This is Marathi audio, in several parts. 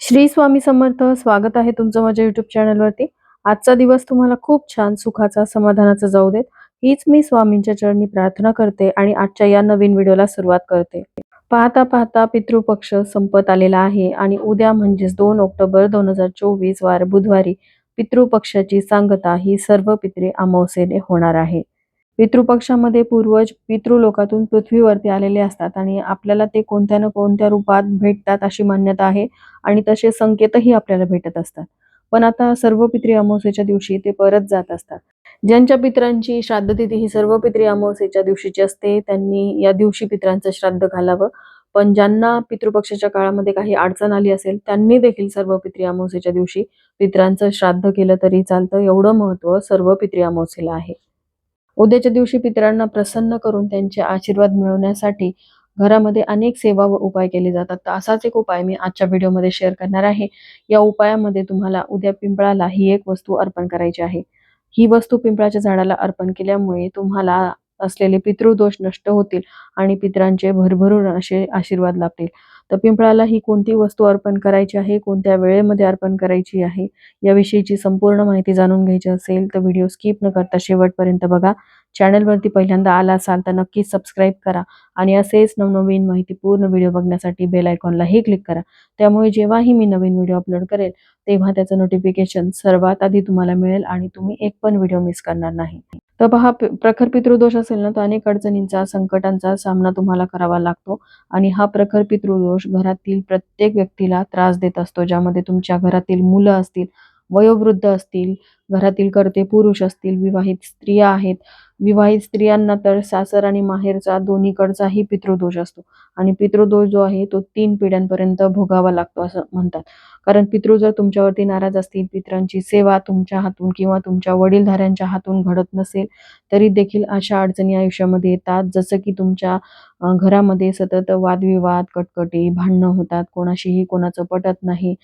श्री स्वामी समर्थ स्वागत आहे तुमचं माझ्या युट्यूब चॅनलवरती आजचा दिवस तुम्हाला खूप छान सुखाचा समाधानाचा जाऊ देत. हीच मी स्वामींच्या चरणी प्रार्थना करते आणि आजच्या या नवीन व्हिडिओला सुरुवात करते. पाहता पाहता पितृपक्ष संपत आलेला आहे आणि उद्या म्हणजेच दोन ऑक्टोबर दोन हजार चोवीस वार बुधवारी पितृपक्षाची सांगता ही सर्व पित्रे अमावस्येने होणार आहे. पितृपक्षामध्ये पूर्वज पितृलोकातून पृथ्वीवरती आलेले असतात आणि आपल्याला ते कोणत्या ना कोणत्या रूपात भेटतात अशी मान्यता आहे आणि तसे संकेतही आपल्याला भेटत असतात. पण आता सर्व पित्री अमावस्येच्या दिवशी ते परत जात असतात. ज्यांच्या पित्रांची श्राद्धतिथी ही सर्व पित्री अमावस्येच्या दिवशीची असते त्यांनी या दिवशी पित्रांचं श्राद्ध घालावं. पण ज्यांना पितृपक्षाच्या काळामध्ये काही अडचण आली असेल त्यांनी देखील सर्व पित्री अमावस्येच्या दिवशी पित्रांचं श्राद्ध केलं तरी चालतं. एवढं महत्त्व सर्व पित्री अमावस्येला आहे. उद्याच्या दिवशी पितरांना प्रसन्न करून त्यांचे आशीर्वाद मिळवण्यासाठी घरामध्ये अनेक सेवा व उपाय केले जातात. तर असाच एक उपाय मी आजच्या व्हिडिओमध्ये शेअर करणार आहे. या उपायामध्ये तुम्हाला उद्या पिंपळाला ही एक वस्तू अर्पण करायची आहे. ही वस्तू पिंपळाच्या झाडाला अर्पण केल्यामुळे तुम्हाला असलेले पितृदोष नष्ट होतील आणि पितरांचे भरभरून असे आशीर्वाद लाभतील. तर पिंपळाला ही कोणती वस्तू अर्पण करायची आहे? कोणत्या वेळेमध्ये अर्पण करायची आहे? याविषयीची संपूर्ण माहिती जाणून घ्यायची असेल तर व्हिडिओ स्किप न करता शेवटपर्यंत बघा. चॅनलवरती पहिल्यांदा आला असाल तर नक्कीच सबस्क्राईब करा आणि असेच नवनवीन माहिती पूर्ण व्हिडिओ बघण्यासाठी बेल आयकॉनलाही क्लिक करा. त्यामुळे जेव्हाही मी नवीन व्हिडिओ अपलोड करेल तेव्हा त्याचं नोटिफिकेशन सर्वात आधी तुम्हाला मिळेल आणि तुम्ही एक पण व्हिडिओ मिस करणार नाही. तर हा प्रखर पितृदोष असेल ना तर अनेक अडचणींचा संकटांचा सामना तुम्हाला करावा लागतो. आणि हा प्रखर पितृदोष घरातील प्रत्येक व्यक्तीला त्रास देत असतो ज्यामध्ये तुमच्या घरातील मुलं असतील वयोवृद्ध असतील घरातील कर्ते पुरुष असतील विवाहित स्त्रिया आहेत. विवाहित स्त्रियांना तर सासर आणि माहेरचा दोन्हीकडचाही पितृदोष असतो. आणि पितृदोष जो आहे तो तीन पिढ्यांपर्यंत भोगावा लागतो असं म्हणतात. कारण पितृ जर तुमच्यावरती नाराज असतील पितरांची सेवा तुमच्या हातून किंवा तुमच्या वडीलधाऱ्यांच्या हातून घडत नसेल तरी देखील अशा अडचणी आयुष्यामध्ये येतात. जसं की तुमच्या घरामध्ये सतत वादविवाद कटकटी भांडणं होतात. कोणाशीही कोणाचं पटत नाही.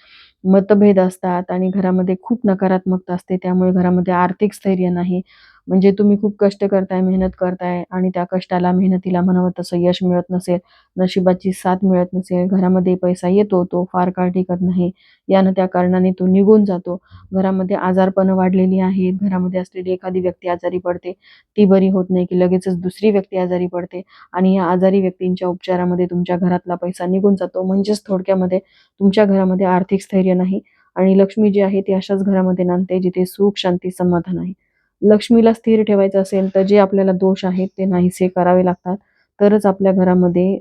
मतभेद असतात आणि घरामध्ये खूप नकारात्मकता असते. त्यामुळे घरामध्ये आर्थिक स्थैर्य नाही. म्हणजे तुम्ही खूप कष्ट करताय मेहनत करताय आणि त्या कष्टाला मेहनतीला म्हणावं तसं यश मिळत नसेल नशिबाची साथ मिळत नसेल घरामध्ये पैसा येतो तो फार काळ टिकत नाही. यानं त्या कारणाने तो निघून जातो. घरामध्ये आजारपणं वाढलेली आहेत घरामध्ये असलेली एखादी व्यक्ती आजारी पडते ती बरी होत नाही की लगेचच दुसरी व्यक्ती आजारी पडते आणि या आजारी व्यक्तींच्या उपचारामध्ये तुमच्या घरातला पैसा निघून जातो. म्हणजेच थोडक्यामध्ये तुमच्या घरामध्ये आर्थिक स्थैर्य नाही आणि लक्ष्मी जी आहे ती अशाच घरामध्ये नांदते जिथे सुख शांती समाधान आहे. लक्ष्मीला स्थिर ठेवायचं असेल तर जे आपल्याला दोष आहेत ते नाहीसे करावे लागतात. तरच आपल्या घरामध्ये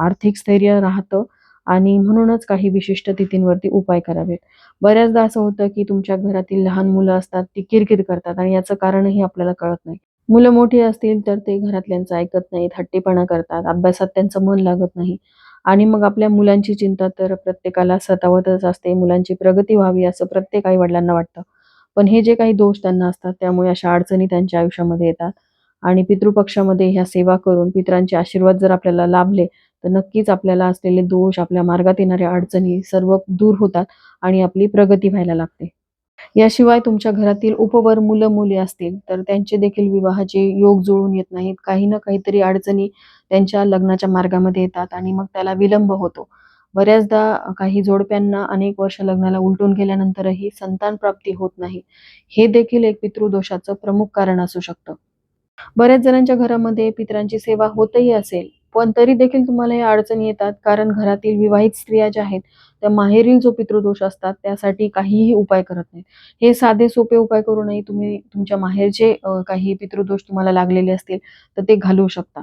आर्थिक स्थैर्य राहतं आणि म्हणूनच काही विशिष्ट तिथींवरती उपाय करावेत. बऱ्याचदा असं होतं की तुमच्या घरातील लहान मुलं असतात ती किरकिर करतात आणि याचं कारणही आपल्याला कळत नाही. मुलं मोठी असतील तर ते घरातल्यांचं ऐकत नाहीत हट्टीपणा करतात अभ्यासात त्यांचं मन लागत नाही. आणि मग आपल्या मुलांची चिंता तर प्रत्येकाला सतावतच असते मुलांची प्रगती व्हावी असं प्रत्येक आई वडिलांना वाटतं. पण हे जे काही दोष त्यांना असतात त्यामुळे अशा अडचणी त्यांच्या आयुष्यामध्ये येतात. आणि पितृपक्षामध्ये ह्या सेवा करून पितरांचे आशीर्वाद जर आपल्याला लाभले तर नक्कीच आपल्याला असलेले दोष आपल्या मार्गात येणाऱ्या अडचणी सर्व दूर होतात आणि आपली प्रगती व्हायला लागते. याशिवाय तुमच्या घरातील उपवर मुलं मुली असतील तर त्यांचे देखील विवाहाचे योग जुळून येत नाहीत. काही ना काहीतरी अडचणी त्यांच्या लग्नाच्या मार्गामध्ये येतात आणि मग त्याला विलंब होतो. बऱ्याचदा काही जोडप्यांना अनेक वर्ष लग्नाला उलटून गेल्यानंतरही संतान प्राप्ती होत नाही. हे देखील एक पितृदोषाचं प्रमुख कारण असू शकतं. बऱ्याच जणांच्या घरामध्ये पितरांची सेवा होतही असेल पण तरी देखील तुम्हाला या अडचणी येतात कारण घरातील विवाहित स्त्रिया ज्या आहेत त्या माहेरील जो पितृदोष असतात त्यासाठी काहीही उपाय करत नाहीत. हे साधे सोपे उपाय करूनही तुम्ही तुमच्या माहेरचे काही पितृदोष तुम्हाला लागलेले असतील तर ते घालवू शकता.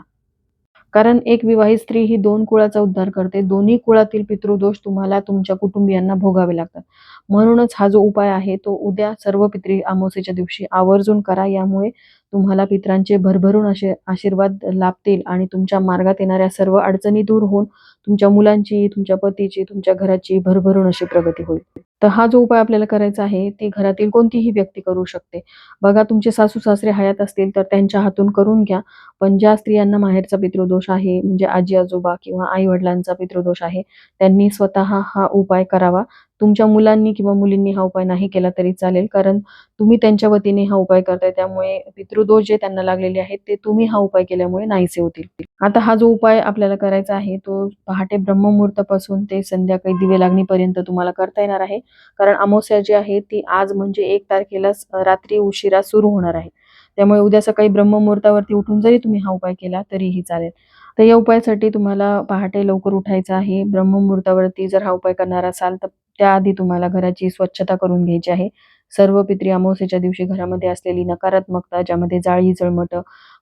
कारण एक विवाहित स्त्री ही दोन कुळाचा उद्धार करते. दोन्ही कुळातील पितृदोष तुम्हाला तुमच्या कुटुंबियांना भोगावे लागतात. म्हणूनच हा जो उपाय आहे तो उद्या सर्व पित्री अमावस्येच्या दिवशी आवर्जून करा. यामुळे तुम्हाला पितरांचे भरभरून असे आशीर्वाद लाभतील आणि तुमच्या मार्गात येणाऱ्या सर्व अडचणी दूर होऊन तुमच्या मुलांची तुमच्या पतीची तुमच्या घराची भरभरून अशी प्रगती होईल. तर हा जो उपाय आपल्याला करायचा आहे ती घरातील कोणतीही व्यक्ती करू शकते. बघा तुमचे सासू सासरे हयात असतील तर त्यांच्या हातून करून घ्या. पण ज्या स्त्रियांना माहेरचा पितृदोष आहे म्हणजे आजी आजोबा किंवा आई वडिलांचा पितृदोष आहे त्यांनी स्वतः हा उपाय करावा. तुमच्या मुलांनी किंवा मुलींनी हा उपाय नाही केला तरी चालेल कारण तुम्ही त्यांच्या वतीने हा उपाय करताय त्यामुळे पितृदोष जे त्यांना लागलेले आहेत ते तुम्ही हा उपाय केल्यामुळे नाहीसे होतील. आता हा जो उपाय आपल्याला करायचा आहे तो पहाटे ब्रह्ममुहूर्तापासून ते संध्याकाळी दिवे लागणीपर्यंत तुम्हाला करता येणार आहे. कारण अमावस्या जी आहे ती आज म्हणजे एक तारखेला रात्री उशिरा सुरू होणार आहे. त्यामुळे उद्या सकाळी ब्रह्ममुहूर्तावरती उठून जरी तुम्ही हा उपाय केला तरीही चालेल. तर या उपायासाठी तुम्हाला पहाटे लवकर उठायचं आहे. ब्रह्ममुहूर्तावरती जर हा उपाय करणार असाल तर त्याआधी तुम्हाला घराची स्वच्छता करून घ्यायची आहे. सर्व पित्री अमावस्येच्या दिवशी घरामध्ये असलेली नकारात्मकता ज्यामध्ये जाळी जळमट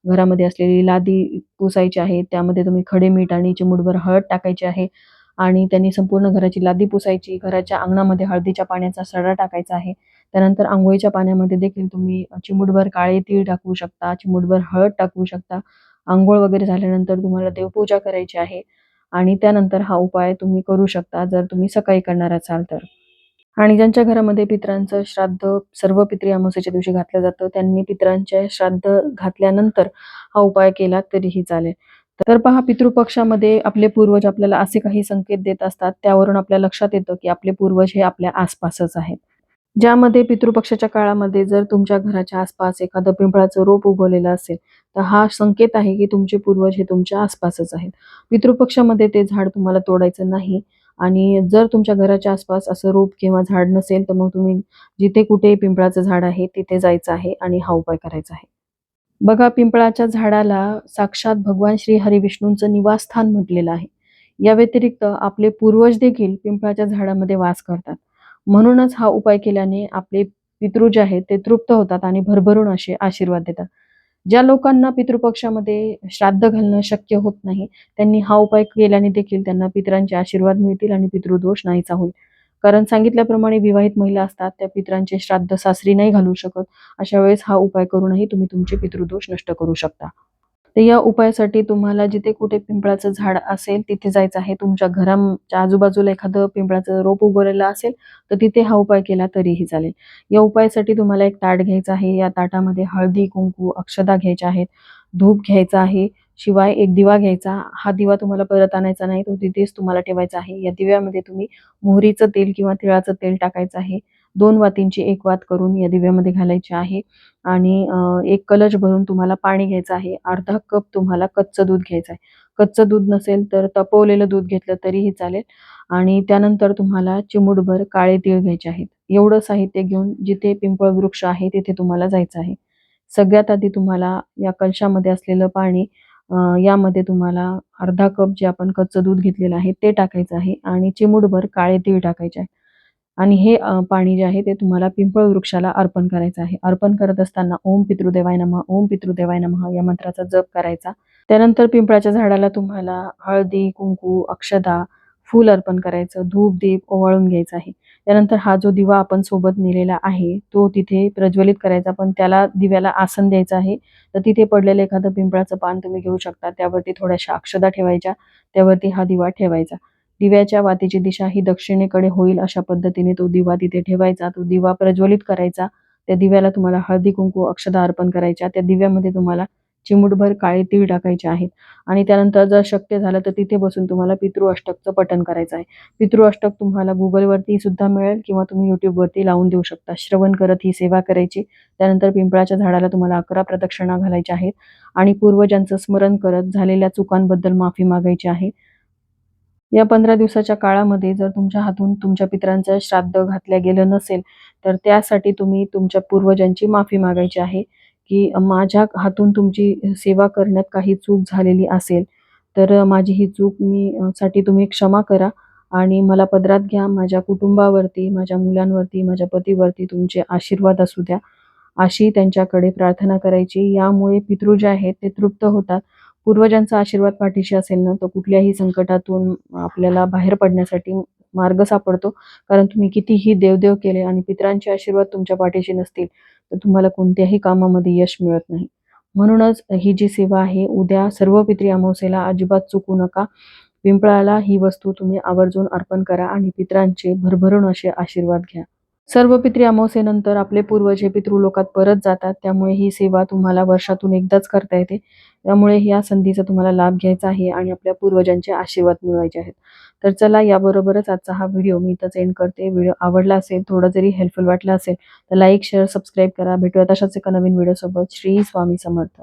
घरामध्ये असलेली लादी पुसायची आहे त्यामध्ये तुम्ही खडे मीठ आणि चिमुडभर हळद टाकायची आहे. आणि त्यांनी संपूर्ण घराची लादी पुसायची घराच्या अंगणामध्ये हळदीच्या पाण्याचा सडा टाकायचा आहे. त्यानंतर आंघोळीच्या पाण्यामध्ये देखील तुम्ही चिमूटभर काळे तीळ टाकू शकता चिमूटभर हळद टाकू शकता. आंघोळ वगैरे झाल्यानंतर तुम्हाला देवपूजा करायची आहे आणि त्यानंतर हा उपाय तुम्ही करू शकता जर तुम्ही सकाळी करणार असाल तर. आणि ज्यांच्या घरामध्ये पित्रांचं श्राद्ध सर्व पित्री अमावस्येच्या दिवशी घातलं जातं त्यांनी पित्रांच्या श्राद्ध घातल्यानंतर हा उपाय केला तरीही चालेल. तर पहा पितृपक्षामध्ये आपले पूर्वज आपल्याला असे काही संकेत देत असतात. त्यावरून आपल्या लक्षात येतं की आपले पूर्वज हे आपल्या आसपासच आहेत. ज्यामध्ये पितृपक्षाच्या काळामध्ये जर तुमच्या घराच्या आसपास एखादं पिंपळाचं रोप उगवलेलं असेल तर हा संकेत आहे की तुमचे पूर्वज हे तुमच्या आसपासच आहेत. पितृपक्षामध्ये ते झाड तुम्हाला तोडायचं नाही आणि जर तुमच्या घराच्या आसपास असं रोप किंवा झाड नसेल तर मग तुम्ही जिथे कुठे पिंपळाचं झाड आहे तिथे जायचं आहे आणि हा उपाय करायचा आहे. बघा पिंपळाच्या झाडाला साक्षात भगवान श्री हरिविष्णूंचं निवासस्थान म्हटलेलं आहे. या व्यतिरिक्त आपले पूर्वज देखील पिंपळाच्या झाडामध्ये वास करतात. म्हणूनच हा उपाय केल्याने आपले पितृ जे आहेत ते तृप्त होतात आणि भरभरून असे आशीर्वाद देतात. ज्या लोकांना पितृपक्षामध्ये श्राद्ध घालणं शक्य होत नाही त्यांनी हा उपाय केल्याने देखील त्यांना पितरांचे आशीर्वाद मिळतील आणि पितृदोष नाहीचा होईल. कारण सांगितल्याप्रमाणे विवाहित महिला असतात त्या पितरांचे श्राद्ध सासरी नाही घालू शकत. अशा वेळेस हा उपाय करूनही तुम्ही तुमचे पितृदोष नष्ट करू शकता. तर या उपायासाठी तुम्हाला जिथे कुठे पिंपळाचं झाड असेल तिथे जायचं आहे. तुमच्या घराच्या आजूबाजूला एखादं पिंपळाचं रोप उगवलेलं असेल तर तिथे हा उपाय केला तरीही चालेल. या उपायासाठी तुम्हाला एक ताट घ्यायचं आहे. या ताटामध्ये हळदी कुंकू अक्षदा घ्यायच्या आहेत धूप घ्यायचा आहे. शिवाय एक दिवा घ्यायचा. हा दिवा तुम्हाला परत आणायचा नाही तो तिथेच तुम्हाला ठेवायचा आहे. या दिव्यामध्ये तुम्ही मोहरीचं तेल किंवा तिळाचं तेल टाकायचं आहे. दोन वातींची एक वात करून या दिव्यामध्ये घालायची आहे. आणि एक कलश भरून तुम्हाला पाणी घ्यायचं आहे. अर्धा कप तुम्हाला कच्चं दूध घ्यायचं आहे. कच्चं दूध नसेल तर तपवलेलं दूध घेतलं तरीही चालेल. आणि त्यानंतर तुम्हाला चिमूटभर काळे तीळ घ्यायचे आहेत. एवढं साहित्य घेऊन जिथे पिंपळ वृक्ष आहे तिथे तुम्हाला जायचं आहे. सगळ्यात आधी तुम्हाला या कलशामध्ये असलेलं पाणी अ यामध्ये तुम्हाला अर्धा कप जे आपण कच्चं दूध घेतलेलं आहे ते टाकायचं आहे आणि चिमूटभर काळे तीळ टाकायचे आहे. आणि हे पाणी जे आहे ते तुम्हाला पिंपळ वृक्षाला अर्पण करायचं आहे. अर्पण करत असताना ओम पितृदेवाय नमः ओम पितृदेवाय नमः या मंत्राचा जप करायचा. त्यानंतर पिंपळाच्या झाडाला तुम्हाला हळदी कुंकू अक्षदा फूल अर्पण करायचं. धूप दीप ओवाळून घ्यायचा आहे. त्यानंतर हा जो दिवा आपण सोबत नेलेला आहे तो तिथे प्रज्वलित करायचा पण त्याला दिव्याला आसन द्यायचं आहे. तर तिथे पडलेलं एखादं पिंपळाचं पान तुम्ही घेऊ शकता. त्यावरती थोड्याशा अक्षदा ठेवायच्या त्यावरती हा दिवा ठेवायचा. दिव्याच्या वातीची दिशा ही दक्षिणेकडे होईल अशा पद्धतीने तो दिवा तिथे ठेवायचा. तो दिवा प्रज्वलित करायचा. त्या दिव्याला तुम्हाला हळदी कुंकू अक्षदा अर्पण करायच्या. त्या दिव्यामध्ये तुम्हाला चिमूटभर काळे तीळ टाकायचे आहेत. आणि त्यानंतर जर शक्य झालं तर तिथे बसून तुम्हाला पितृ अष्टकचं पठण करायचं आहे. पितृ अष्टक तुम्हाला गुगलवरती सुद्धा मिळेल किंवा तुम्ही युट्यूबवरती लावून देऊ शकता. श्रवण करत ही सेवा करायची. त्यानंतर पिंपळाच्या झाडाला तुम्हाला अकरा प्रदक्षिणा घालायच्या आहेत. आणि पूर्वजांचं स्मरण करत झालेल्या चुकांबद्दल माफी मागायची आहे. या पंधरा दिवसाच्या काळामध्ये जर तुमच्या हातून तुमच्या पित्रांचं श्राद्ध घातल्या गेलं नसेल तर त्यासाठी तुम्ही तुमच्या पूर्वजांची माफी मागायची आहे. की माझ्या हातून तुमची सेवा करण्यात काही चूक झालेली असेल तर माझी ही चूक मी साठी तुम्ही क्षमा करा आणि मला पदरात घ्या. माझ्या कुटुंबावरती माझ्या मुलांवरती माझ्या पतीवरती तुमचे आशीर्वाद असू द्या. अशी त्यांच्याकडे प्रार्थना करायची. यामुळे पितृ जे आहेत ते तृप्त होतात. पूर्वजांचा आशीर्वाद पाठीशी असेल ना तर कुठल्याही संकटातून आपल्याला बाहेर पडण्यासाठी मार्ग सापडतो. कारण तुम्ही कितीही देवदेव केले आणि पितरांचे आशीर्वाद तुमच्या पाठीशी नसतील तर तुम्हाला कोणत्याही कामामध्ये यश मिळत नाही. म्हणूनच ही जी सेवा आहे उद्या सर्व पित्री अमावस्येला अजिबात चुकू नका. पिंपळाला ही वस्तू तुम्ही आवर्जून अर्पण करा आणि पितरांचे भरभरून असे आशीर्वाद घ्या. सर्व पितृ अमावस्येनंतर आपले पूर्वज हे पितृलोकात परत जातात. त्यामुळे ही सेवा तुम्हाला वर्षातून एकदाच करता येते. त्यामुळे या संधीचा तुम्हाला लाभ घ्यायचा आहे आणि आपल्या पूर्वजांचे आशीर्वाद मिळवायचे आहेत. तर चला याबरोबरच आजचा हा व्हिडिओ मी इथंच एंड करते. व्हिडिओ आवडला असेल थोडं जरी हेल्पफुल वाटला असेल तर लाईक शेअर सबस्क्राईब करा. भेटूया तशाच एका नवीन व्हिडिओसोबत. श्री स्वामी समर्थ.